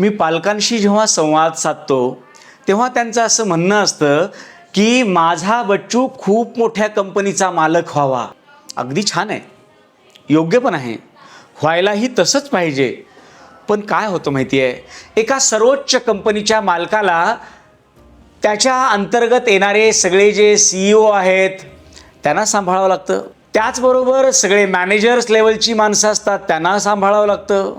मी पालकांशी जेव्हा संवाद साधतो तेव्हा त्यांचं असं म्हणणं असतं की माझा बच्चू खूप मोठ्या कंपनीचा मालक व्हावा. अगदी छान आहे. योग्य पण आहे. व्हायलाही तसंच पाहिजे. पण काय होतं माहिती आहे एका सर्वोच्च कंपनीच्या मालकाला त्याच्या अंतर्गत येणारे सगळे जे सी ओ आहेत त्यांना सांभाळावं लागतं. त्याचबरोबर सगळे मॅनेजर्स लेवलची माणसं असतात त्यांना सांभाळावं लागतं.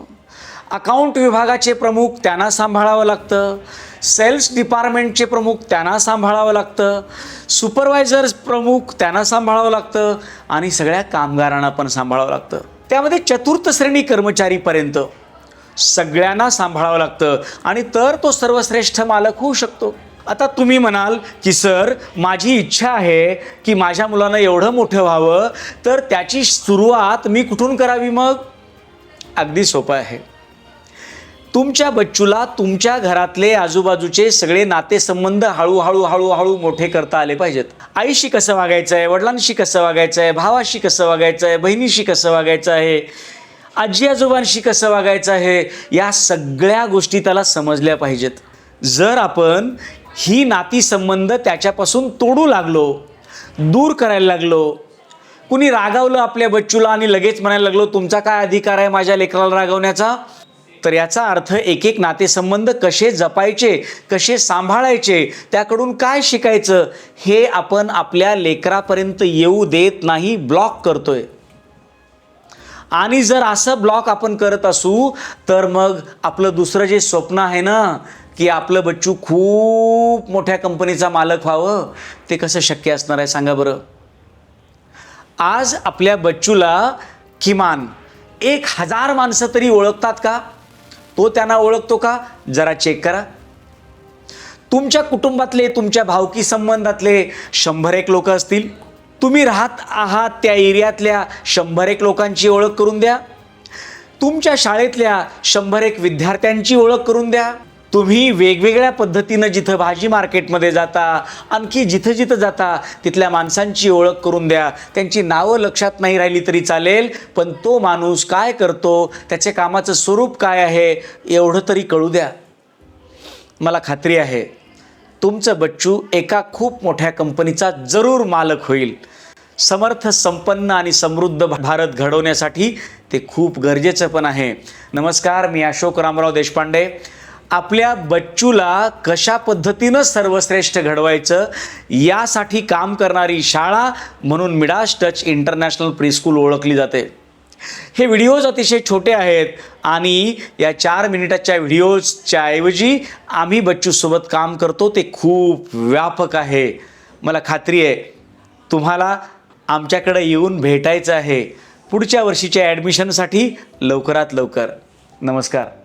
अकाउंट विभागाचे प्रमुख त्यांना सांभाळावं लागतं. सेल्स डिपार्टमेंटचे प्रमुख त्यांना सांभाळावं लागतं. सुपरवायझर्स प्रमुख त्यांना सांभाळावं लागतं आणि सगळ्या कामगारांना पण सांभाळावं लागतं. त्यामध्ये चतुर्थ श्रेणी कर्मचारीपर्यंत सगळ्यांना सांभाळावं लागतं आणि तर तो सर्वश्रेष्ठ मालक होऊ शकतो. आता तुम्ही म्हणाल की सर माझी इच्छा आहे की माझ्या मुलांना एवढं मोठं व्हावं तर त्याची सुरुवात मी कुठून करावी मग? अगदी सोपं आहे. तुमच्या बच्चूला तुमच्या घरातले आजूबाजूचे सगळे नातेसंबंध हळूहळू हळूहळू मोठे करता आले पाहिजेत. आईशी कसं वागायचं आहे वडिलांशी कसं वागायचं आहे भावाशी कसं वागायचं आहे बहिणीशी कसं वागायचं आहे आजी आजोबांशी कसं वागायचं आहे या सगळ्या गोष्टी त्याला समजल्या पाहिजेत. जर आपण ही नातीसंबंध त्याच्यापासून तोडू लागलो दूर करायला लागलो कुणी रागावलं आपल्या बच्चूला आणि लगेच म्हणायला लागलो तुमचा काय अधिकार आहे माझ्या लेकराला रागवण्याचा? तर याचा अर्थ एक एक नातेसंबंध कसे जपायचे कसे सांभाळायचे त्याकडून काय शिकायचं हे आपण आपल्या लेकरापर्यंत येऊ देत नाही ब्लॉक करतोय. आणि जर असं ब्लॉक आपण करत असू तर मग आपलं दुसरं जे स्वप्न आहे ना की आपलं बच्चू खूप मोठ्या कंपनीचा मालक व्हावं ते कसं शक्य असणार आहे सांगा बरं. आज आपल्या बच्चूला किमान एक हजार माणसं तरी ओळखतात का? तो त्यांना ओळखतो का? जरा चेक करा. तुमच्या कुटुंबातले तुमच्या भावकी संबंधातले शंभर एक लोक असतील. तुम्ही राहत आहात त्या एरियातल्या शंभर एक लोकांची ओळख करून द्या. तुमच्या शाळेतल्या शंभर एक विद्यार्थ्यांची ओळख करून द्या. तुम्ही वेगवेगळ्या पद्धतीनं जिथं भाजी मार्केटमध्ये जाता आणखी जिथं जिथं जाता तिथल्या माणसांची ओळख करून द्या. त्यांची नावं लक्षात नाही राहिली तरी चालेल पण तो माणूस काय करतो त्याचे कामाचं स्वरूप काय आहे एवढं तरी कळू द्या. मला खात्री आहे तुमचं बच्चू एका खूप मोठ्या कंपनीचा जरूर मालक होईल. समर्थ संपन्न आणि समृद्ध भारत घडवण्यासाठी ते खूप गरजेचं पण आहे. नमस्कार मी अशोक रामराव देशपांडे. आपल्या बच्चूला कशा पद्धतीनं सर्वश्रेष्ठ घडवायचं यासाठी काम करणारी शाळा म्हणून मिडास टच इंटरनॅशनल प्रीस्कूल ओळखली जाते. हे व्हिडिओज अतिशय छोटे आहेत आणि या चार मिनिटाच्या व्हिडिओजच्या ऐवजी आम्ही बच्चूसोबत काम करतो ते खूप व्यापक आहे. मला खात्री आहे तुम्हाला आमच्याकडे येऊन भेटायचं आहे. पुढच्या वर्षीच्या ॲडमिशनसाठी लवकरात लवकर. नमस्कार.